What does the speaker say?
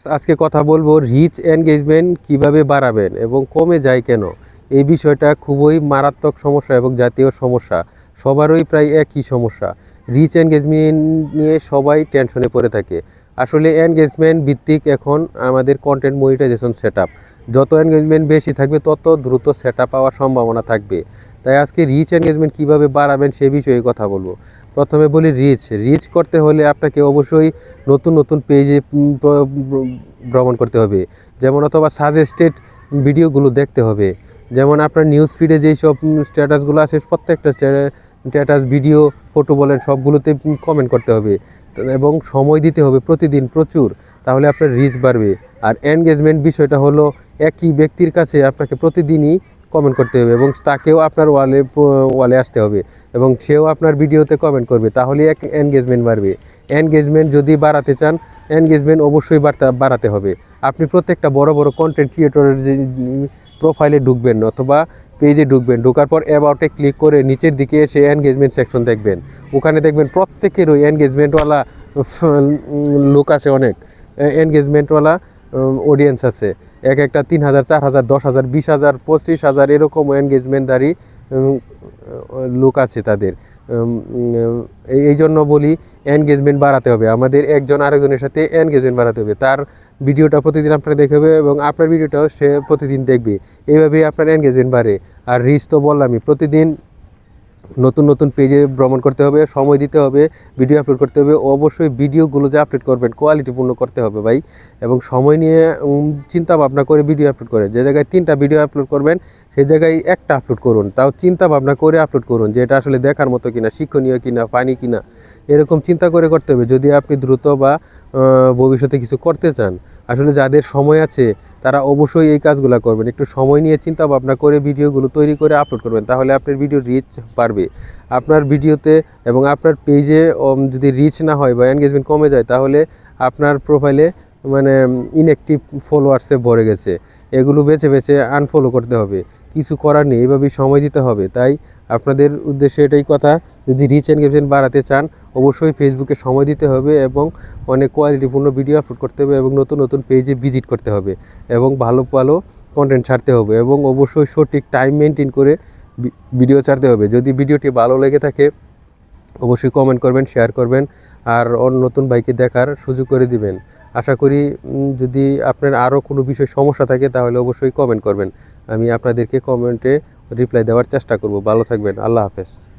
আজকে কথা বলব রিচ এনগেজমেন্ট কীভাবে বাড়াবেন এবং কমে যায় কেন? এই বিষয়টা খুবই মারাত্মক সমস্যা এবং জাতীয় সমস্যা। সবারই প্রায় একই সমস্যা। রিচ এনগেজমেন্ট নিয়ে সবাই টেনশনে পড়ে থাকে। আসলে এনগেজমেন্ট ভিত্তিক এখন আমাদের কন্টেন্ট মনিটাইজেশন সেট যত এনগেজমেন্ট বেশি থাকবে, তত দ্রুত সেট পাওয়ার সম্ভাবনা থাকবে। তাই আজকে রিচ এনগেজমেন্ট কীভাবে বাড়াবেন সে বিষয়ে কথা বলব। প্রথমে বলি রিচ রিচ করতে হলে আপনাকে অবশ্যই নতুন নতুন পেজে ভ্রমণ করতে হবে। যেমন অথবা সাজেস্টেড ভিডিওগুলো দেখতে হবে। যেমন আপনার নিউজ ফিডে যেই সব স্ট্যাটাসগুলো আছে, প্রত্যেকটা স্ট্যাটাস ভিডিও ফটো বলেন, সবগুলোতে কমেন্ট করতে হবে। এবং সময় দিতে হবে প্রতিদিন প্রচুর, তাহলে আপনার রিচ বাড়বে। আর এনগেজমেন্ট বিষয়টা হলো, একই ব্যক্তির কাছে আপনাকে প্রতিদিনই কমেন্ট করতে হবে এবং তাকেও আপনার ওয়ালে ওয়ালে আসতে হবে এবং সেও আপনার ভিডিওতে কমেন্ট করবে তাহলে এক এনগেজমেন্ট বাড়বে। এনগেজমেন্ট যদি বাড়াতে চান এনগেজমেন্ট অবশ্যই বাড়তে হবে। আপনি প্রত্যেকটা বড় বড় কন্টেন্ট ক্রিয়েটরের যে প্রোফাইলে ঢুকবেন অথবা পেজে ঢুকবেন, ঢোকার পর অ্যাবাউটে ক্লিক করে নিচের দিকে এসে এনগেজমেন্ট সেকশন দেখবেন। ওখানে দেখবেন প্রত্যেকের ওই এনগেজমেন্টওয়ালা লোক আছে অনেক। এনগেজমেন্টওয়ালা অডিয়েন্স আছে। এক একটা তিন হাজার, চার হাজার, দশ হাজার, বিশ হাজার, পঁচিশ হাজার এরকম এনগেজমেন্টদারি লোক আছে তাদের। এই জন্য বলি এনগেজমেন্ট বাড়াতে হবে। আমাদের একজন আরেকজনের সাথে এনগেজমেন্ট বাড়াতে হবে। তার ভিডিওটা প্রতিদিন আপনার দেখে হবে এবং আপনার ভিডিওটাও সে প্রতিদিন দেখবে। এইভাবেই আপনার এনগেজমেন্ট বাড়ে। আর রিচ তো বললামই, প্রতিদিন নতুন নতুন পেজে ভ্রমণ করতে হবে, সময় দিতে হবে ভিডিও আপলোড করতে হবে, অবশ্যই ভিডিওগুলো যে আপলোড করবেন কোয়ালিটিপূর্ণ করতে হবে ভাই। এবং সময় নিয়ে চিন্তা ভাবনা করে ভিডিও আপলোড করে। যে জায়গায় তিনটা ভিডিও আপলোড করবেন, সেই জায়গায় একটা আপলোড করুন। তাও চিন্তা ভাবনা করে আপলোড করুন যে এটা আসলে দেখার মতো কিনা, শিক্ষণীয় কিনা ফানি কিনা। এরকম চিন্তা করে করতে হবে। যদি আপনি দ্রুত বা ভবিষ্যতে কিছু করতে চান আসলে যাদের সময় আছে, তারা অবশ্যই এই কাজগুলো করবেন। একটু সময় নিয়ে চিন্তা ভাবনা করে ভিডিওগুলো তৈরি করে আপলোড করবেন, তাহলে আপনার ভিডিও রিচ পারবে আপনার ভিডিওতে এবং আপনার পেজে যদি রিচ না হয় বা এনগেজমেন্ট কমে যায়, তাহলে আপনার প্রোফাইলে মানে ইনঅ্যাক্টিভ ফলোয়ার্সে ভরে গেছে। এগুলো বেছে বেছে আনফলো করতে হবে। কিছু করার নেই, এভাবেই সময় দিতে হবে। তাই আপনাদের উদ্দেশ্যে এটাই কথা, যদি রিচ এনগেজমেন্ট বাড়াতে চান, অবশ্যই ফেসবুকে সময় দিতে হবে এবং অনেক কোয়ালিটিপূর্ণ ভিডিও আপলোড করতে হবে এবং নতুন নতুন পেজে ভিজিট করতে হবে এবং ভালো ভালো কন্টেন্ট ছাড়তে হবে এবং অবশ্যই সঠিক টাইম মেনটেন করে ভিডিও ছাড়তে হবে। যদি ভিডিওটি ভালো লেগে থাকে, অবশ্যই কমেন্ট করবেন শেয়ার করবেন, আর অন্য নতুন বাইকে দেখার সুযোগ করে দিবেন। আশা করি যদি আপনার আরও কোনো বিষয় সমস্যা থাকে, তাহলে অবশ্যই কমেন্ট করবেন। আমি আপনাদেরকে কমেন্টে রিপ্লাই দেওয়ার চেষ্টা করব। ভালো থাকবেন। আল্লাহ হাফেজ।